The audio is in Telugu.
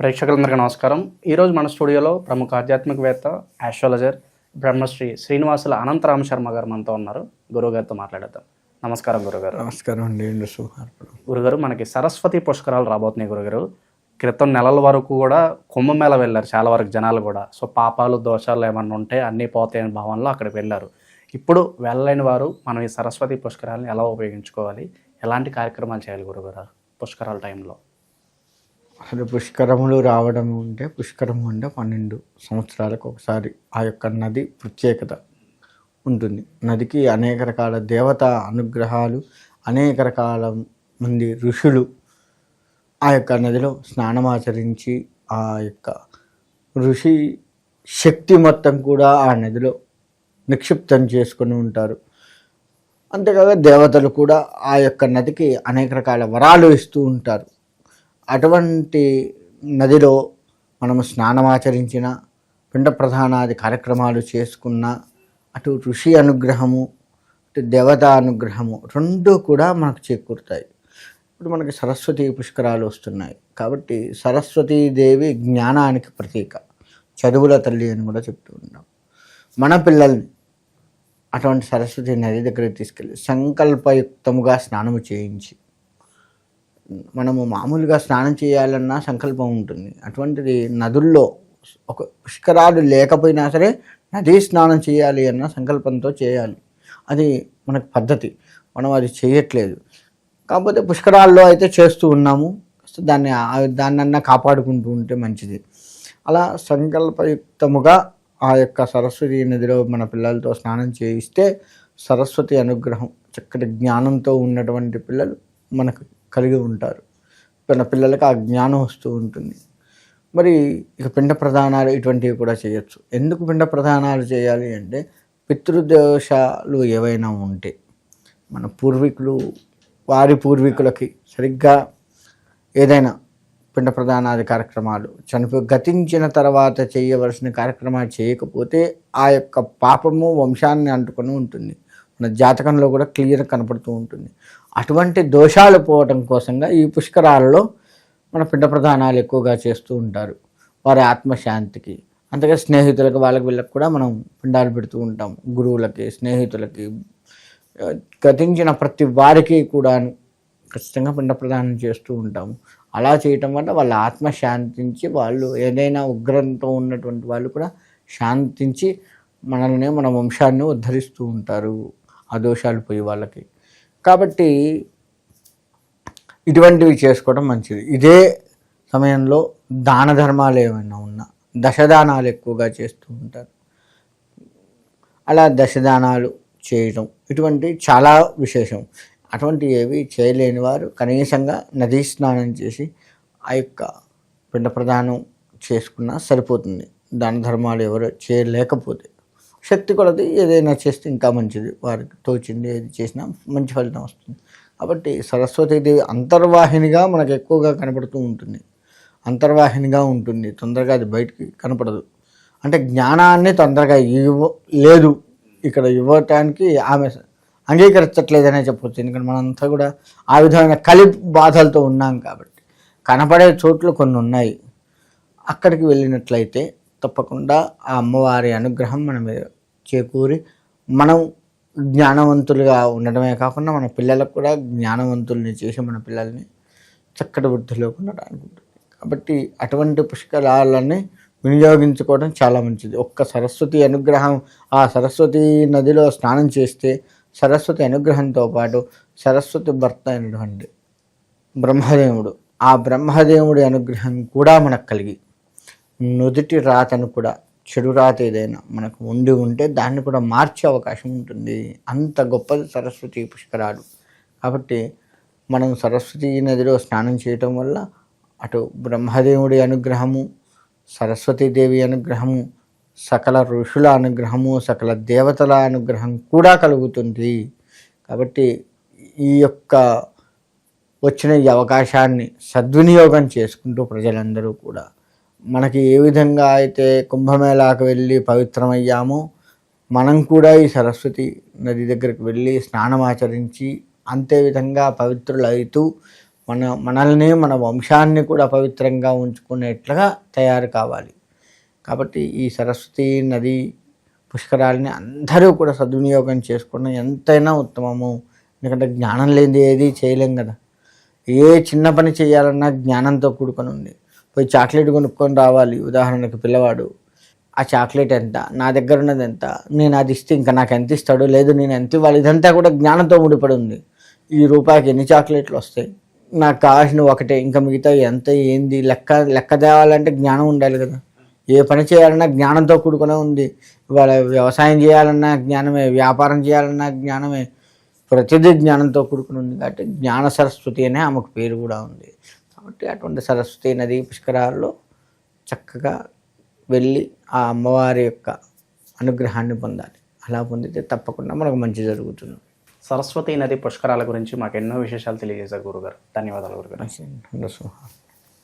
ప్రేక్షకులందరికీ నమస్కారం. ఈరోజు మన స్టూడియోలో ప్రముఖ ఆధ్యాత్మికవేత్త ఆస్ట్రాలజర్ బ్రహ్మశ్రీ శ్రీనివాసుల అనంతరామ శర్మ గారు మనతో ఉన్నారు. గురువుగారితో మాట్లాడేద్దాం. నమస్కారం గురుగారు. నమస్కారం అండి గురుగారు మనకి సరస్వతి పుష్కరాలు రాబోతున్నాయి గురుగారు. క్రితం నెలల వరకు కూడా కుంభమేళ వెళ్ళారు చాలా వరకు జనాలు కూడా. సో పాపాలు దోషాలు ఏమన్నా ఉంటే అన్నీ పోతాయని భావనలో అక్కడికి వెళ్ళారు. ఇప్పుడు వెళ్ళలేని వారు మనం ఈ సరస్వతి పుష్కరాలను ఎలా ఉపయోగించుకోవాలి? ఎలాంటి కార్యక్రమాలు చేయాలి గురుగారు పుష్కరాల టైంలో? అసలు పుష్కరములు రావడం ఉంటే పుష్కరము అంటే పన్నెండు సంవత్సరాలకు ఒకసారి ఆ యొక్క నది ప్రత్యేకత ఉంటుంది. నదికి అనేక రకాల దేవత అనుగ్రహాలు అనేక రకాల మంది ఋషులు ఆ యొక్క నదిలో స్నానమాచరించి ఆ యొక్క ఋషి శక్తి మొత్తం కూడా ఆ నదిలో నిక్షిప్తం చేసుకొని ఉంటారు. అంతేకాక దేవతలు కూడా ఆ యొక్క నదికి అనేక రకాల వరాలు ఇస్తూ ఉంటారు. అటువంటి నదిలో మనము స్నానమాచరించిన పిండ ప్రధానాది కార్యక్రమాలు చేసుకున్న అటు ఋషి అనుగ్రహము అటు దేవత అనుగ్రహము రెండు కూడా మనకు చేకూరుతాయి. ఇప్పుడు మనకి సరస్వతి పుష్కరాలు వస్తున్నాయి. కాబట్టి సరస్వతీదేవి జ్ఞానానికి ప్రతీక. చదువుల తల్లి అని కూడా చెప్తూ ఉన్నాం. మన పిల్లల్ని అటువంటి సరస్వతి నది దగ్గరికి తీసుకెళ్ళి సంకల్పయుక్తముగా స్నానము చేయించి మనము మామూలుగా స్నానం చేయాలన్నా సంకల్పం ఉంటుంది. అటువంటిది నదుల్లో ఒక పుష్కరాలు లేకపోయినా సరే నదీ స్నానం చేయాలి అన్న సంకల్పంతో చేయాలి. అది మనకు పద్ధతి. మనం అది చేయట్లేదు. కాకపోతే పుష్కరాల్లో అయితే చేస్తూ ఉన్నాము. దాన్ని దాన్నన్నా కాపాడుకుంటూ ఉంటే మంచిది. అలా సంకల్పయుక్తముగా ఆ యొక్క సరస్వతి నదిలో మన పిల్లలతో స్నానం చేయిస్తే సరస్వతి అనుగ్రహం చక్కటి జ్ఞానంతో ఉన్నటువంటి పిల్లలు మనకు కలిగి ఉంటారు. తన పిల్లలకు ఆ జ్ఞానం వస్తూ ఉంటుంది. మరి ఇక పిండ ప్రధానాలు ఇటువంటివి కూడా చేయొచ్చు. ఎందుకు పిండ ప్రధానాలు చేయాలి అంటే పితృదోషాలు ఏవైనా ఉంటే మన పూర్వీకులు వారి పూర్వీకులకి సరిగ్గా ఏదైనా పిండ ప్రధానాది కార్యక్రమాలు చనిపో గతించిన తర్వాత చేయవలసిన కార్యక్రమాలు చేయకపోతే ఆ యొక్క పాపము వంశాన్ని అంటుకొని ఉంటుంది. మన జాతకంలో కూడా క్లియర్ కనపడుతూ ఉంటుంది. అటువంటి దోషాలు పోవటం కోసంగా ఈ పుష్కరాలలో మన పిండ ప్రధానాలు ఎక్కువగా చేస్తూ ఉంటారు. వారి ఆత్మశాంతికి అంతగా స్నేహితులకు వాళ్ళకి వీళ్ళకి కూడా మనం పిండాలు పెడుతూ ఉంటాం. గురువులకి స్నేహితులకి గతించిన ప్రతి వారికి కూడా ఖచ్చితంగా పిండ ప్రదానం చేస్తూ ఉంటాము. అలా చేయటం వల్ల వాళ్ళ ఆత్మ శాంతించి వాళ్ళు ఏదైనా ఉగ్రంతో ఉన్నటువంటి వాళ్ళు కూడా శాంతించి మనల్ని మన వంశాన్ని ఉద్ధరిస్తూ ఉంటారు. ఆ దోషాలు పోయి వాళ్ళకి. కాబట్టి ఇటువంటివి చేసుకోవడం మంచిది. ఇదే సమయంలో దాన ధర్మాలు ఏమైనా ఉన్నా దశదానాలు ఎక్కువగా చేస్తూ ఉంటారు. అలా దశదానాలు చేయడం ఇటువంటి చాలా విశేషం. అటువంటి ఏవి చేయలేని వారు కనీసంగా నదీ స్నానం చేసి ఆ యొక్క పిండ ప్రదానం చేసుకున్నా సరిపోతుంది. దాన ధర్మాలు ఎవరు చేయలేకపోతే. శక్తి కొలది ఏదైనా చేస్తే ఇంకా మంచిది. వారికి తోచింది ఏది చేసినా మంచి ఫలితం వస్తుంది. కాబట్టి సరస్వతీదేవి అంతర్వాహినిగా మనకు ఎక్కువగా కనపడుతూ ఉంటుంది. అంతర్వాహినిగా ఉంటుంది. తొందరగా అది బయటికి కనపడదు. అంటే జ్ఞానాన్ని తొందరగా ఇవ్వ లేదు. ఇక్కడ ఇవ్వటానికి ఆమె అంగీకరించట్లేదనే చెప్పొచ్చు. ఎందుకంటే మనంతా కూడా ఆ విధమైన కలి బాధలతో ఉన్నాం కాబట్టి. కనపడే చోట్లు కొన్ని ఉన్నాయి. అక్కడికి వెళ్ళినట్లయితే తప్పకుండా ఆ అమ్మవారి అనుగ్రహం మన మీద చేకూరి మనం జ్ఞానవంతులుగా ఉండడమే కాకుండా మన పిల్లలకు కూడా జ్ఞానవంతుల్ని చేసి మన పిల్లల్ని చక్కటి వృద్ధిలో ఉండడానికి కాబట్టి అటువంటి పుష్కరాలని వినియోగించుకోవడం చాలా మంచిది. ఒక్క సరస్వతి అనుగ్రహం ఆ సరస్వతి నదిలో స్నానం చేస్తే సరస్వతి అనుగ్రహంతో పాటు సరస్వతి భర్త అయినటువంటి బ్రహ్మదేవుడు ఆ బ్రహ్మదేవుడి అనుగ్రహం కూడా మనకు కలిగి నుదుటి రాతను కూడా చెడు రాత ఏదైనా మనకు ఉండి ఉంటే దాన్ని కూడా మార్చే అవకాశం ఉంటుంది. అంత గొప్పది సరస్వతి పుష్కరాలు. కాబట్టి మనం సరస్వతి నదిలో స్నానం చేయటం వల్ల అటు బ్రహ్మదేవుడి అనుగ్రహము సరస్వతీదేవి అనుగ్రహము సకల ఋషుల అనుగ్రహము సకల దేవతల అనుగ్రహం కూడా కలుగుతుంది. కాబట్టి ఈ యొక్క వచ్చిన ఈ అవకాశాన్ని సద్వినియోగం చేసుకుంటూ ప్రజలందరూ కూడా మనకి ఏ విధంగా అయితే కుంభమేళాకు వెళ్ళి పవిత్రమయ్యామో మనం కూడా ఈ సరస్వతి నది దగ్గరికి వెళ్ళి స్నానం ఆచరించి అంతే విధంగా పవిత్రులైతూ మన మనల్ని మన వంశాన్ని కూడా పవిత్రంగా ఉంచుకునేట్లుగా తయారు కావాలి. కాబట్టి ఈ సరస్వతి నది పుష్కరాలని అందరూ కూడా సద్వినియోగం చేసుకున్న ఎంతైనా ఉత్తమము. ఎందుకంటే జ్ఞానం లేనిది ఏది చేయలేం కదా. ఏ చిన్న పని చేయాలన్నా జ్ఞానంతో కూడుకొని ఉంది పోయి చాక్లెట్ కొనుక్కొని రావాలి. ఉదాహరణకు పిల్లవాడు ఆ చాక్లెట్ ఎంత? నా దగ్గర ఉన్నది ఎంత? నేను అది ఇస్తే ఇంకా నాకు ఎంత ఇస్తాడు లేదు నేను ఎంత ఇవ్వాలి? ఇదంతా కూడా జ్ఞానంతో ముడిపడి ఉంది ఈ రూపాయికి ఎన్ని చాక్లెట్లు వస్తాయి? నాకు కావాల్సిన ఒకటే ఇంకా మిగతా ఎంత ఏంది? లెక్క లెక్క తేవాలంటే జ్ఞానం ఉండాలి కదా. ఏ పని చేయాలన్నా జ్ఞానంతో కూడుకునే ఉంది. ఇవాళ వ్యవసాయం చేయాలన్నా జ్ఞానమే వ్యాపారం చేయాలన్నా జ్ఞానమే. ప్రతిదీ జ్ఞానంతో కూడుకుని ఉంది. కాబట్టి జ్ఞాన సరస్వతి అనే ఆమెకు పేరు కూడా ఉంది. కాబట్టి అటువంటి సరస్వతి నది పుష్కరాల్లో చక్కగా వెళ్ళి ఆ అమ్మవారి యొక్క అనుగ్రహాన్ని పొందాలి. అలా పొందితే తప్పకుండా మనకు మంచి జరుగుతుంది. సరస్వతి నది పుష్కరాల గురించి మాకు ఎన్నో విశేషాలు తెలియజేశారు గురుగారు. ధన్యవాదాలు గురుగారు.